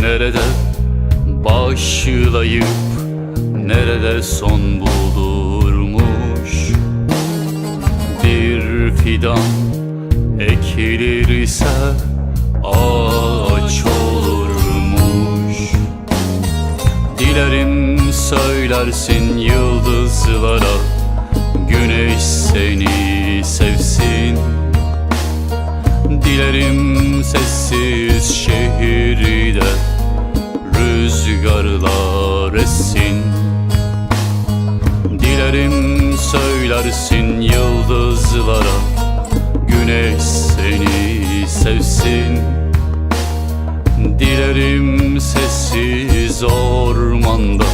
Nerede? Başlayıp Nerede son bulurmuş Bir fidan ekilirse ağaç olurmuş. Dilerim söylersin yıldızlara Güneş seni sevsin Dilerim sessiz şehirde Rüzgarlar essin. Dilerim söylersin yıldızlara Güneş seni sevsin. Dilerim sessiz ormanda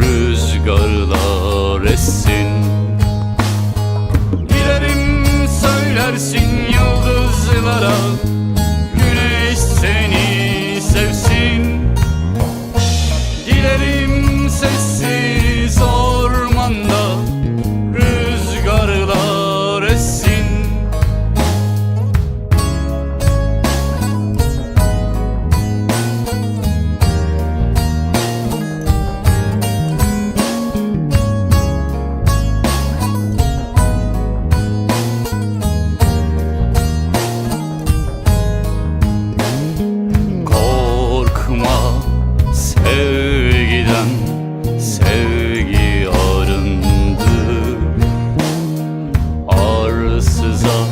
Rüzgarlar essin. Dilerim söylersin Sevgi arındır. Arsıza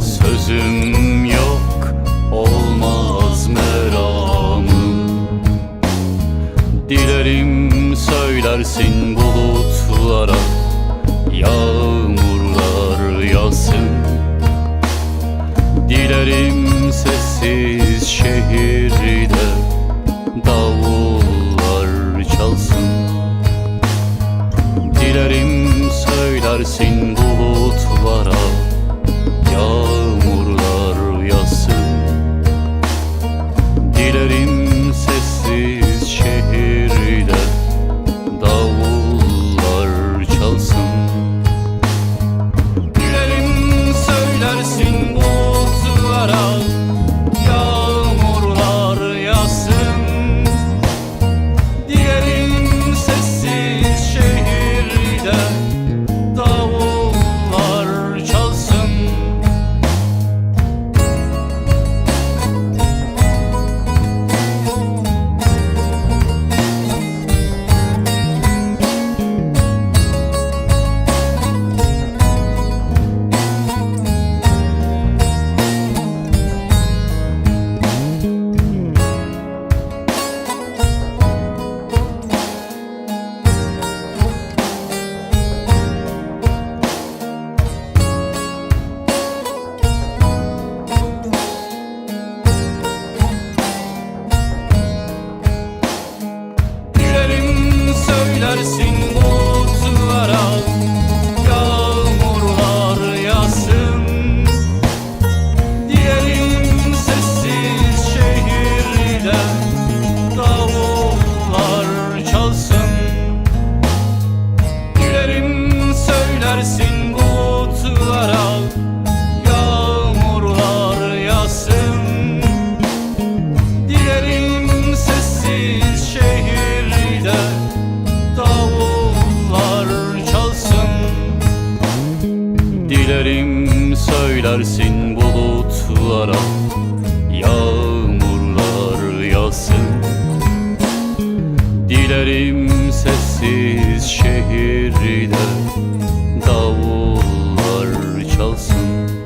sözüm yok Olmaz meramım. Dilerim söylersin bulutlara Yağmurlar yağsın. Dilerim sessiz söylersin söylersin bulutlara Yağmurlar yağsın. Dilerim sessiz şehirde Davullar çalsın.